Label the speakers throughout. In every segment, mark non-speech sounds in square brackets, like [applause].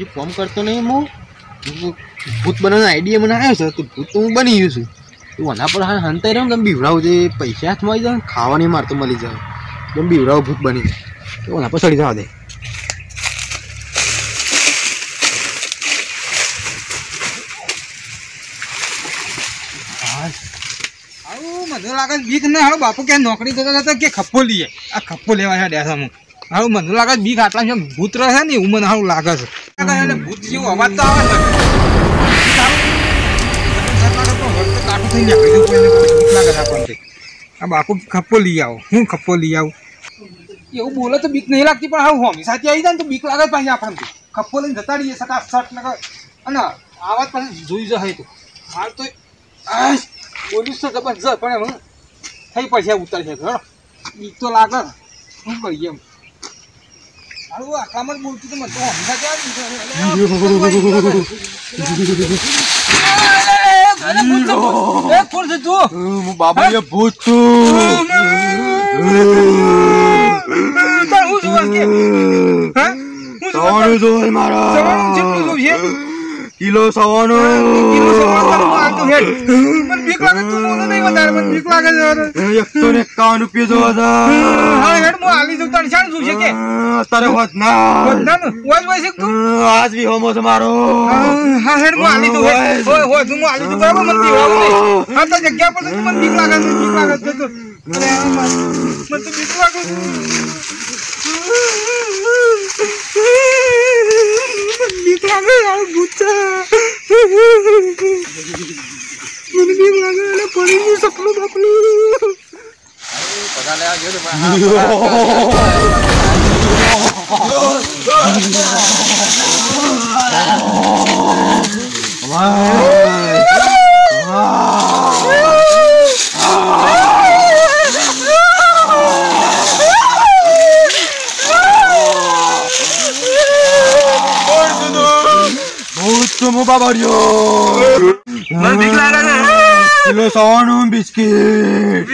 Speaker 1: હજી ફોર્મ કરતો નહીં હું ભૂત બનાવવાનો આઈડિયા મને આવ્યો છે, તો ભૂત તો હું બની ગયું છું. તું આના પર હા હંતાઈ રહ્યો તમે બીવડાવું જે પૈસા હાથમાં આવી જાય ખાવાની માર તો મળી જાય. તમે બીવડાવો, ભૂત બની તો આના પર ચડી જવા દે.
Speaker 2: મને લાગે બીક ના હાલો, બાપુ ક્યાં નોકરી જતા હતા કે ખપ્પો લઈએ. આ ખપ્પો લેવા છે ડેસામાં. હારું મને લાગે બીક આટલા છે, ભૂત રહે ને, એવું મને હારું લાગે છે. ભૂત જેવો અવાજ તો આવે આપણને આ બાપુ ખપ્પો લઈ આવો. હું ખપ્પો લઈ આવું? એવું બોલે તો બીક નહીં લાગતી, પણ હારું હોમી સાથે આવી જાય ને તો બીક લાગે પાછી આપણને. ખપ્પો લઈને જતા રહીએ સટા સટ ને અને આવાજ પાછી જોઈ જશે તો. હાલ તો બોલીશ તો જબરજસ્ત, પણ એમ થઈ પછી ઉતર છે ઘર બીક તો લાગે ને. શું કરીએ એમ? આટલામાં જ બોલતું તો મને તો હમણાં ક્યાં
Speaker 1: મારા કિલો સવાનું
Speaker 2: કિલો આલતો હેડ. મને બીક લાગે તું બોલો નહીં વધારે મને બીક લાગે છે હવે.
Speaker 1: એકસો ને એકાવન રૂપિયા જોવા હતા
Speaker 2: હા હેડ હું આલી દઉં તને જોવું છે કે
Speaker 1: તારે હોત ના
Speaker 2: ના ના વાજ છે તું
Speaker 1: આજ બી હોમો છે મારો
Speaker 2: હા હેડ હું આલી દઉં. હોય હોય તું હું આલી દઉં બરાબર મને નહીં. હા તો જગ્યા પર તો મને બીક લાગે છે બીક લાગે છે તો અરે મને તો બીક લાગે છે. મને બીક લાગે છે, આ ભૂત છે. મને બીક લાગે એટલે પડી ગયું સપનું બપનું
Speaker 1: ભૂત છું હું બાબરિયો
Speaker 2: મને બીક લાગે છે
Speaker 1: કિલો સવાનું બિસ્કીટ.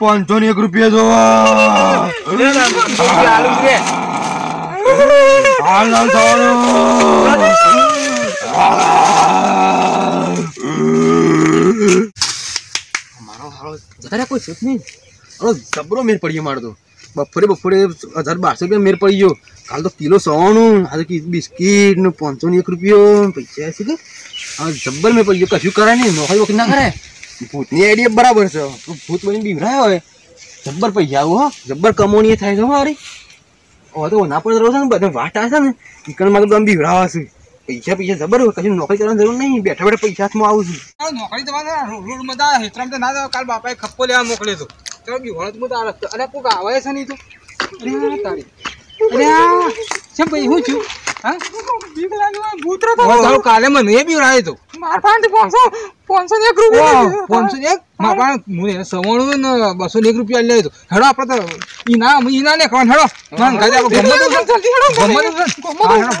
Speaker 1: પાંચસો ને એક રૂપિયા જોવા. કોઈ સુખ નહીં. જબરો મેર પડ્યો મારતો તો. બપોરે બપોરે હજાર બારસો રૂપિયા મેર પડી ગયો. કાલ તો કિલો સવાનું આજે બિસ્કીટનું પાંચસો એક રૂપિયો પૈસા છે કે? હા જબ્બર મેં પડી ગયો. કશું કરે નહીં નોકરી વખત ના કરે. ભૂતની આઈડિયા બરાબર છે. ભૂત બની બીવરાયો હોય જબ્બર પૈસા આવું હો. જબ્બર કમોણી થાય છે મારી હવે તો ના પણ રહો છે ને બધા વાટ આવે છે ને ચિકનમાં તો તમે બીવરાવા છે. પૈસા પૈસા જબર હોય કશું નોકરી કરવાની જરૂર નહીં. બેઠા બેઠા પૈસા હાથમાં આવું છું.
Speaker 2: નોકરી તો ના, રોડમાં હેતરામ તો ના કાલ બાપાએ ખપ્પો લેવા મોકલ્યો તો તો બી વળત મત આ રસ્તો અરે કોક આવે છે નહીં તો? અરે તારી. અરે કેમ ભાઈ હું છું? હા? બીક લાગે ભૂત રહો તો કાલે મને એ બી રાય તો. માર પાંચ પાંચસો પાંચસો એક રૂપિયા પાંચસો એક? માર હું એને સવાણું ને બસો એક રૂપિયા લે તો. હેડો આપણે તો ઈ ના ઈ ના ખાવાનું હેડો. ના ગાડી આપણે ગમત ગમત ગમત હેડો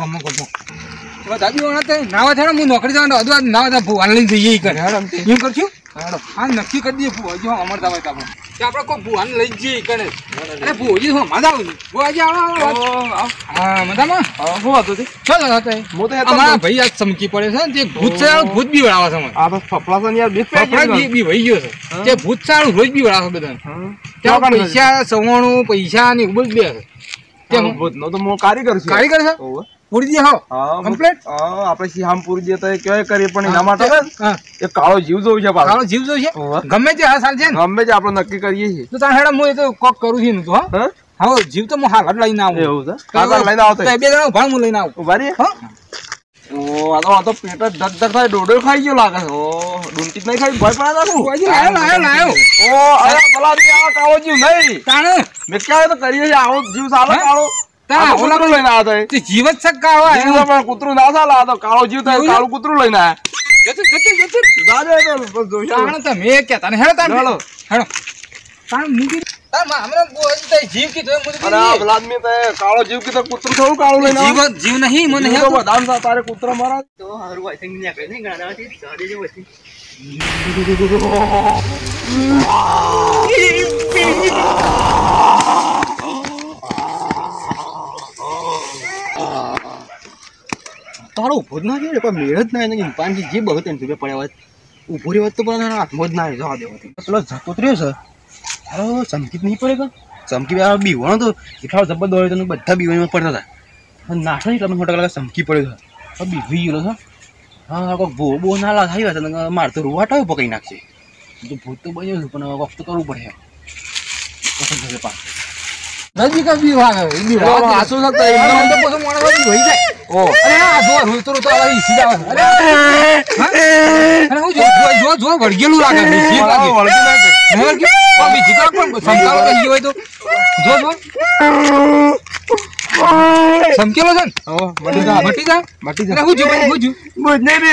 Speaker 2: ગમત દાદી વણા તે નાવા થેડા હું નોકરી જવાનો અદવા નાવા થા ભુવાન લઈને જઈએ કરે એમ કરશું? હા નક્કી કરી દઈએ ભુવા જો અમરતા હોય આપણે. કે આપણે કોઈ ભુવાન લઈ જઈએ ઈ અરે ભુજી હું મજા આવું ભુવાજી આવો હા મજામાં?
Speaker 1: હું હતું? તે
Speaker 2: છો જણા તે
Speaker 1: હું તો
Speaker 2: અમારા ભાઈ આજ ચમકી પડે છે ને તે ભૂત છે ભૂત બી વળાવે છે મને
Speaker 1: આ તો ફફડા છે ને યાર બી
Speaker 2: ફફડા બી બી વહી ગયો છે. જે ભૂત રોજ બી વળાવે બધાને. ત્યાં પૈસા સવાણું પૈસા ને એવું બધું બે છે. તે
Speaker 1: ભૂત નો તો હું કારીગર છું.
Speaker 2: કારીગર છે. પૂરી દે
Speaker 1: હા,
Speaker 2: કમ્પ્લીટ
Speaker 1: હા, આપણે શિહામ પૂરી દે તો એ કહેવાય કરીએ પણ એના માટે એક કાળો જીવ જોવું છે.
Speaker 2: તારો જીવ જોઈએ
Speaker 1: છે?
Speaker 2: ગમે તે હા સાલ છે ને.
Speaker 1: ગમે તે આપણે નક્કી કરીએ છીએ.
Speaker 2: તો તારે હેડા હું એ તો કોક કરું છું ને તું હા.
Speaker 1: હા?
Speaker 2: જીવ તો હું હાલ જ લઈને આવું.
Speaker 1: એવું છે? કાકા લઈને આવતો
Speaker 2: તો બે જણા ઊભા હું લઈને આવું.
Speaker 1: ઊભા.
Speaker 2: હા.
Speaker 1: ઓ, આ તો આ તો પેટ જ ધક ધક થાય ડોડો ખાઈ ગયો લાગે ઓ ડુંટી નહીં ખાઈ ભય
Speaker 2: લાયો, લાયો, લાયો.
Speaker 1: ઓ અરે ભલા આવો આ કાળો જીવ નહીં.
Speaker 2: તાણે.
Speaker 1: મેં ક્યાં તો કરીએ આવો જીવ સાલો? કાળો.
Speaker 2: ઓલા
Speaker 1: કૂતરું લઈને આવ્યા.
Speaker 2: તે જીવ જ સક્કા હોય
Speaker 1: જીવ તો પણ કૂતરું ના ચાલે આ તો કાળો જીવ થાય? કાળું કૂતરું લઈને આવ્યા
Speaker 2: તમે કહેતા ને હેડો તાણે.
Speaker 1: હેડો.
Speaker 2: હેડો. તાણે મૂકી જીવ કીધું
Speaker 1: કૂતરું થોડું કાળું લઈને
Speaker 2: જીવ જીવ નહીં મને
Speaker 1: જીવ તો
Speaker 2: હેડો.
Speaker 1: બધામાં સા- તારે કૂતરો [laughs] મારા ઊભો જ ના રહ્યો કોઈ મેળ જ ના એને ઇમ્પાનથી જે બહુ ને રૂપિયા પડ્યા હોત ઊભો રહ્યો હોત તો પણ હાથમાં જ ના જવા દેવો પેલો જતો રહ્યો છે. હારો ચમકી નહીં પડે ચમકી આ બીવાનો તો એટલા જબર દોડ્યો તો બધા બીવામાં પડતા હતા. નહીં એટલા મોટા કલાક ચમકી પડ્યો છે. બીવી ગયેલો છે. હા કોઈ બહુ બહુ નાલા થઈ ગયા માર મારે તો આવ્યો પકડી નાખશે. તો ભૂત તો બન્યો છું પણ વખત તો કરવું પડે. ઘરે પાછું.
Speaker 2: નજીક જ બી વાગે એ બી
Speaker 1: પેલો
Speaker 2: વાગે.
Speaker 1: વાંચો છે તો
Speaker 2: એમને તો પછી મોણસ ભાઈ જાય.
Speaker 1: ઓ
Speaker 2: અરે આ જો રોતો રોતો આવે ઈ સીધા આવે. અરે અરે હું જો જો જો જો વળગેલું લાગે મીઠી લાગે.
Speaker 1: વળગી ના જાય.
Speaker 2: પણ બીજી કાંઈ પણ સમકારો કરી ગયો હોય તો? જો જો. સમકેલો છે
Speaker 1: ઓ, મટી જા,
Speaker 2: મટી જા?
Speaker 1: મટી જા.
Speaker 2: હું જો હું જો
Speaker 1: મને.
Speaker 2: બંધ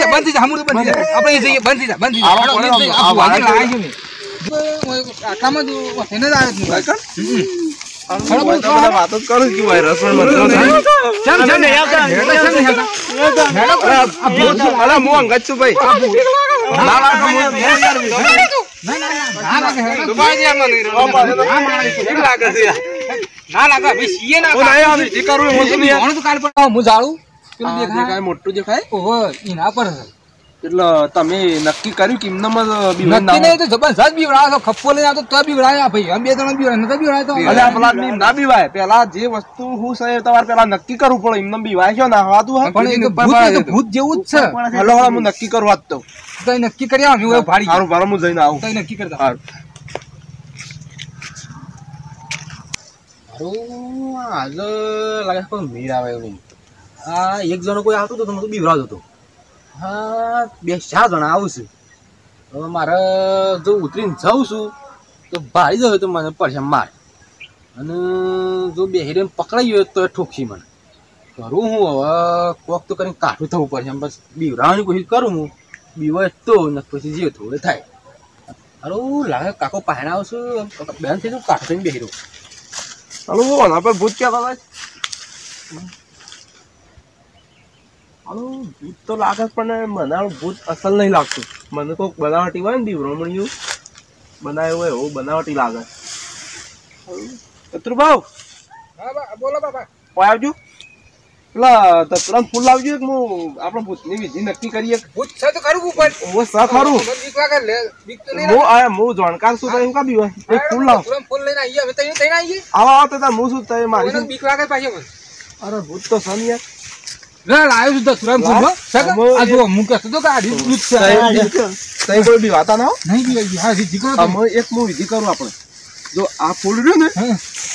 Speaker 2: જા, બંધ જા, બંધ જા. આપણે જઈએ, બંધ આ વાગી. ને. જ એને જ આવે છે.
Speaker 1: મોટું દેખાય
Speaker 2: ઓહો એના પર.
Speaker 1: એટલે તમે નક્કી કર્યું કે એમનામાં
Speaker 2: નક્કી નહીં તો જબરજસ્ત બીવડાવે તો ખપ્પો લઈને આવતો તો બીવડાવે ભાઈ. અમે બે ત્રણ બીવડાવે નતો બીવડાવે તો?
Speaker 1: અલ્યા, પેલા ની ના બીવાય પેલા જે વસ્તુ હું છે એ તમારે પેલા નક્કી કરવું પડે. એમને બીવાય છે ના હવાતું હા?
Speaker 2: પણ એ તો ભૂત જેવું જ છે.
Speaker 1: હલો હલો હું નક્કી કરું વાત તો.
Speaker 2: તો નક્કી કરી આવ હું ભાડી
Speaker 1: સારું ભારો હું જઈને આવું.
Speaker 2: તો નક્કી કરતા.
Speaker 1: સારું આજે લાગે છે કોઈ મીર આવે એવું આ એક જણો કોઈ આવતો હતો તો તમે તો બીવરાવતો હતો હા, બે, ચાર જણા આવશે હવે મારે જો ઉતરીને જાઉં છું, તો ભારી જવું તો મને પડશે માર. અને જો બેહીને પકડાઈ ગયો તો એ ઠોકશી મને. કરું હું હવે, કોક તો કરીને કાઠું થવું પડશે. બસ બીવરાવાની કોશિશ કરું હું. બીવાય તો ને પછી જે થોડે થાય. હારું લાગે કાકો પહેણા આવશું. બેન થઈ જવું કાઠું થઈને બેહી રહું હાલો કોના પર ભૂત ક્યાં હતા. હાલો ભૂત તો લાગે પણ મને આનું ભૂત અસલ નહીં લાગતું. મને કોઈક બનાવટી હોય ને દીવરમણિયું બનાવ્યું હોય એવું બનાવટી લાગે. તત્રુ ભાવ
Speaker 2: બોલો બાબા.
Speaker 1: કોઈ આવજો? પેલા ફૂલ લાવજો એક હું આપણે ભૂતની વિધિ નક્કી કરીએ.
Speaker 2: ભૂત છે તો ખરું ઉપર
Speaker 1: હું સ ખરું?
Speaker 2: બીક લાગે લે બીક તો
Speaker 1: હું હું જાણકાર છું તો એમ હોય? એક ફૂલ લાવ.
Speaker 2: ફૂલ લઈને આવીએ અમે તઈને તઈને આવીએ.
Speaker 1: આવો આવો તો હું શું થાય મારી
Speaker 2: બીક લાગે પાછી
Speaker 1: અરે ભૂત તો સન યાર
Speaker 2: લાવ્યો છું તો તુરંત ફૂલ હો. સગા?
Speaker 1: અમે
Speaker 2: આ જો હું કહેતો તો કે આ છે.
Speaker 1: તઈ કોઈ બીવાતા ના હો.
Speaker 2: નહીં બી આવી. હા જીતી કરો
Speaker 1: અમે એક હું વિધિ કરું આપણે. જો આ ફૂલ રહ્યું ને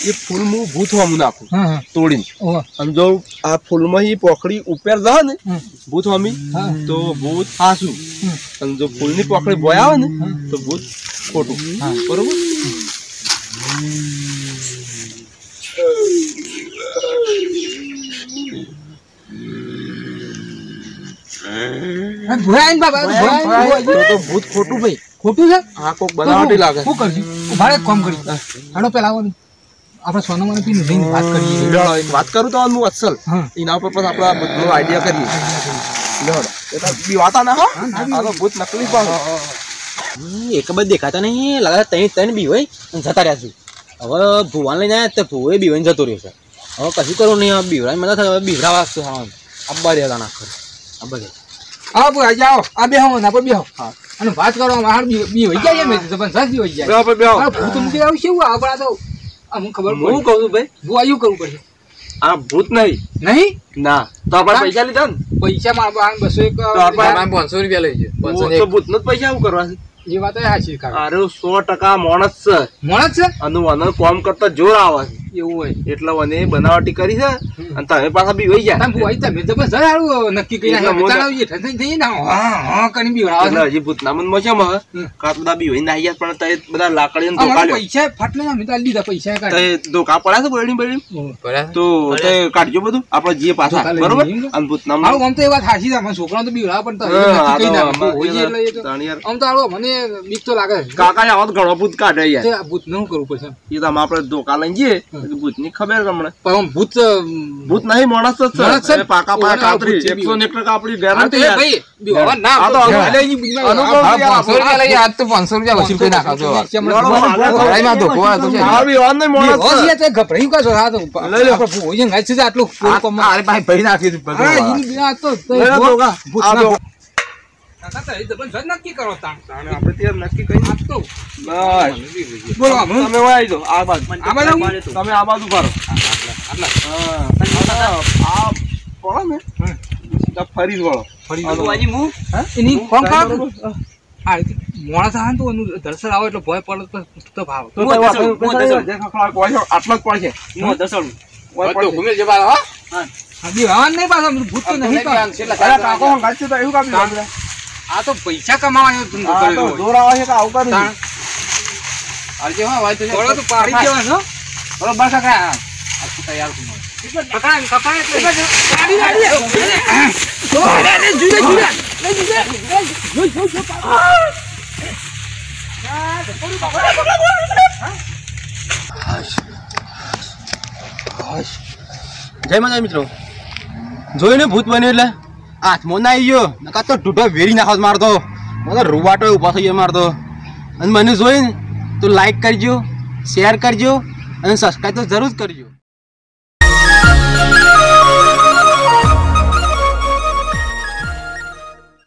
Speaker 1: એ ફૂલ હું ભૂત હોમું નાખું
Speaker 2: હા હા.
Speaker 1: તોડીને. અને જો આ ફૂલમાં એ પોખડી ઉપર જાય ને
Speaker 2: હોમી
Speaker 1: તો ભૂત હાસું. અને જો ફૂલની પોખડી બોય આવે ને તો ભૂત ખોટું. બરોબર?
Speaker 2: હા, ભોળા બાબા
Speaker 1: તો ભૂત ખોટું ભાઈ.
Speaker 2: ખોટું છે?
Speaker 1: હા કોક બનાવટી લાગે.
Speaker 2: શું કરશું એક કામ કરી. હાડો પેલા આવો. આપણે સોનામાં પીને જઈને વાત કરીએ.
Speaker 1: વાત કરું તો હું અસલ. એના ઉપર પણ આપણે બધો આઈડિયા કરીએ. લેવડો. એટલે બીવાતા ના હો. આ તો ભૂત નકલી પણ. એક બધ દેખાતા નહીં. લાગે ત્રણ ત્રણ બી હોય. જતા રહ્યા છું. હવે ભુવાન લઈને આવ્યા તો ભુવે બીવાઈને જતો રહ્યો છે. હવે કશું કરવું નહીં. હવે બીવરાય મને થાય હવે બીવરાવા છે. અબ્બા રહ્યા નાખ અબ્બા
Speaker 2: હા ભાઈ જાઓ આ બેહો ના પર
Speaker 1: બેહો.
Speaker 2: અને વાત કરો માર બી બી વઈ જાય મેં જબરજસ્ત બી હોય જાય.
Speaker 1: બેહો બેહો.
Speaker 2: ભૂત મૂકી આવું છે આપણા તો અમુક ખબર
Speaker 1: હું કહું છું ભાઈ?
Speaker 2: હું આયું કરવું પડશે
Speaker 1: આ ભૂત નહીં.
Speaker 2: નહીં?
Speaker 1: ના. તો આપણે પૈસા લીધા ને?
Speaker 2: પૈસા માં આપણે બસો એક
Speaker 1: તો આપણે
Speaker 2: પાંચસો રૂપિયા લઈ જાય
Speaker 1: તો ભૂતનો જ પૈસા શું કરવા છે?
Speaker 2: એ વાત હાચી કાકા.
Speaker 1: અરે સો ટકા માણસ છે.
Speaker 2: માણસ છે?
Speaker 1: અને કોમ કરતા જોર આવે છે.
Speaker 2: એવું હોય.
Speaker 1: એટલે મને બનાવટી કરી છે અને તમે પાછા બી વહી
Speaker 2: તમે
Speaker 1: જાય
Speaker 2: ભુવાઈ તમે જબરજસ્ત નક્કી કરી
Speaker 1: એટલે
Speaker 2: નાખ્યું.
Speaker 1: મોટા-
Speaker 2: તારા થઈ ને હા હા કરીને બી વળાવે.
Speaker 1: એટલે હજી ભૂતના મનમાં છે માં
Speaker 2: હમ.
Speaker 1: કાં તો બધા બી વહી નાહી ગયા પણ તે બધા લાકડી
Speaker 2: અમારે
Speaker 1: ધોકા
Speaker 2: પૈસા ફાટલે ને અમે તો પૈસા
Speaker 1: તે ધોકા પડ્યા છે બરડી બરડી તો તે કાઢજો બધું આપણે જે પાછા બરોબર. અને ભૂતના
Speaker 2: આમ તો એ વાત હાચી છે. અમારા તો બી પણ તો નક્કી કરી હોય એટલે એ તો-
Speaker 1: ત્રણ યાર.
Speaker 2: આમ તો હારું, મને બીક તો લાગે
Speaker 1: કાકા આવા તો ઘણો ભૂત કાઢે યાર.
Speaker 2: આ ભૂતનું કરવું પછી
Speaker 1: એ તો આપણે ધોકા લઈ જઈએ.
Speaker 3: ભૂતની ખબર ગમણે
Speaker 2: પણ ભૂત
Speaker 3: ભૂત નહીં માણસ જ છે. પાકા પાકા એકસો ને ટકા આપણી ગેરંટી
Speaker 2: ભાઈ આટલું કાકા તો એ જબરજસ્ત નક્કી કરો તાણ.
Speaker 3: તાણે આપણે ત્યાં નક્કી કરી.
Speaker 2: આ
Speaker 3: બસ.
Speaker 2: બોલો
Speaker 3: તમે વાય દો આ બાજુ.
Speaker 2: આ બાજુ?
Speaker 3: તમે આ બાજુ કરો
Speaker 2: આટલા.
Speaker 3: હા. આ પડો ને. સીધા ફરી જ
Speaker 2: ફરી
Speaker 3: આ તો
Speaker 2: જુઓ. એની ફોન કરો. હા, મોડા થાય તો એનું દર્શન આવે એટલે ભય પડે તો- તો ભાવ.
Speaker 3: તો જે આટલો જ પડશે.
Speaker 2: હા, બીવાવાનું નહીં પાછો, ભૂત તો નહીં
Speaker 3: કાકો હંગાત તો એવું કામ નહીં.
Speaker 2: આ તો પૈસા કમાવાનો ધંધો
Speaker 3: આ તો
Speaker 2: હોય.
Speaker 3: જોર આવે છે કે આવું કરે છે?
Speaker 2: તાણ. થોડો તો પાડી હો. પકડાય એટલે- પાડી નાખીએ. અરે, અરે, જુદા, જુદા. લે, જુદા. લે, જો, જો, જો, પાડો.
Speaker 1: જય માતા મિત્રો જોઈને ભૂત બન્યું એટલે હાથમાં ના આવી ગયો નકા તો ઢૂઢો વેરી નાખો મારતો. મને રૂવાટો ઊભા થઈ ગયો મારતો. અને મને જોઈને તો લાઈક કરજો શેર કરજો, અને સબસ્ક્રાઈબ તો જરૂર કરજો.